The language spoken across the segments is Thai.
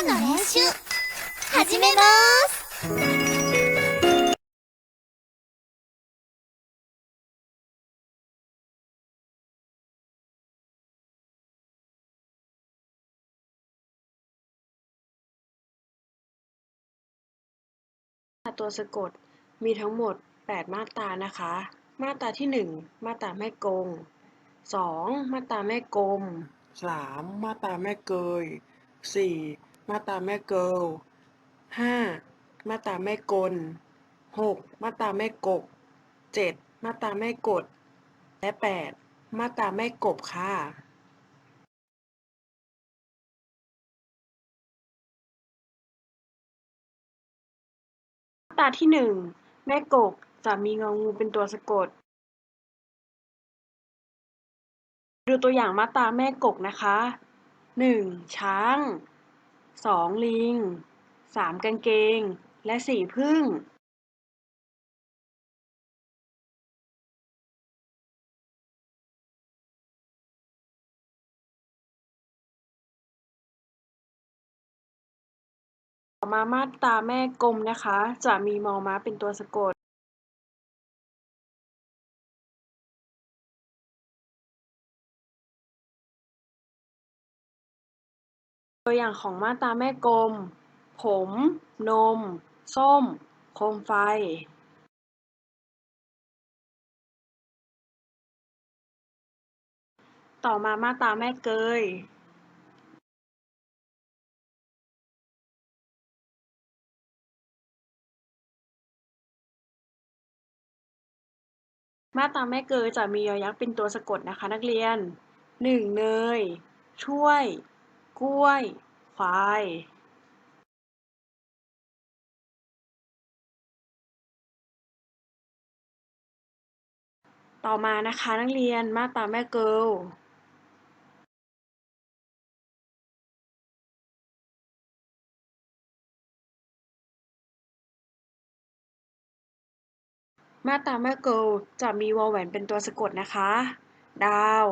の練習始めます ตัวสะกดมีทั้งหมด 8 มาตรานะคะ มาตราที่ 1 มาตราแม่กง 2 มาตราแม่กลม 3 มาตราแม่เกย 4 มาตราแม่เกิล5มาตราแม่กล6มาตราแม่กก7มาตราแม่กด และ8มาตราแม่กบค่ะมาตราที่หนึ่งแม่กกจะมีงองูเป็นตัวสะกด ดูตัวอย่างมาตราแม่กกนะคะหนึ่งช้าง สองลิงสามกางเกง และสี่พึ่งมามาตราแม่กลมนะคะ จะมีมอม้าเป็นตัวสะกด ตัวอย่างของมาตราแม่กลม ผม นม ส้ม โคมไฟต่อมามาตราแม่เกย มาตราแม่เกยจะมียอยักษ์เป็นตัวสะกดนะคะนักเรียนหนึ่งเนย ช่วย กล้วย ควายต่อมานะคะนักเรียนมาตราแม่เกิลมาตราแม่เกิลจะมีวอลแหวนเป็นตัวสะกดนะคะ ดาว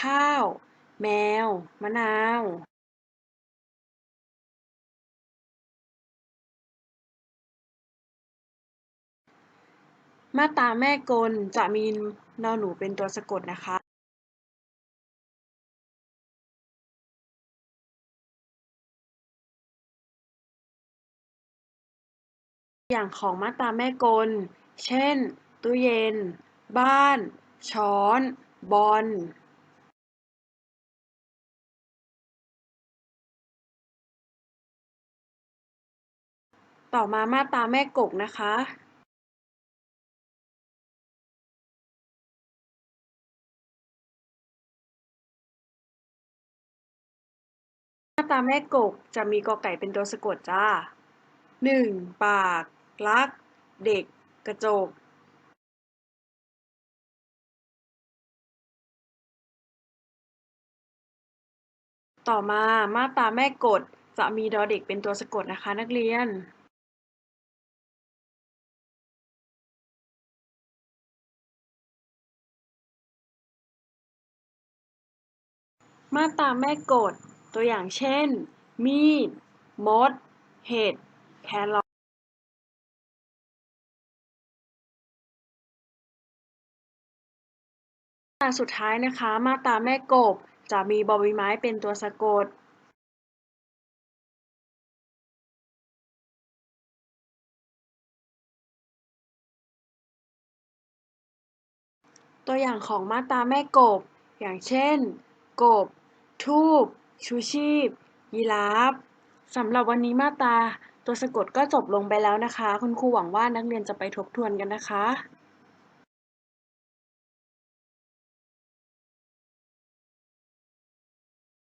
ข้าว แมว มะนาว มาตราแม่กล จะมีนอหนูเป็นตัวสะกดนะคะอย่างของมาตราแม่กล เช่น ตู้เย็น บ้าน ช้อน บอล ต่อมามาตราแม่กกนะคะ ตาแม่กกจะมีกอไก่เป็นตัวสะกดจ้าหนึ่งปาก รัก เด็ก กระจก ต่อมามาตาแม่กฎจะมีดอเด็กเป็นตัวสะกดนะคะนักเรียน มาตาแม่กฎ ตัวอย่างเช่น มีด มด เห็ด แครอทมาตราสุดท้ายนะคะ มาตราแม่กบ จะมีบอใบไม้เป็นตัวสะกดตัวอย่างของมาตราแม่กบ อย่างเช่น กบ ทูบ ชูชีพ ยีราฟสำหรับวันนี้มาตราตัวสะกดก็จบลงไปแล้วนะคะ คุณครูหวังว่านักเรียนจะไปทบทวนกันนะคะ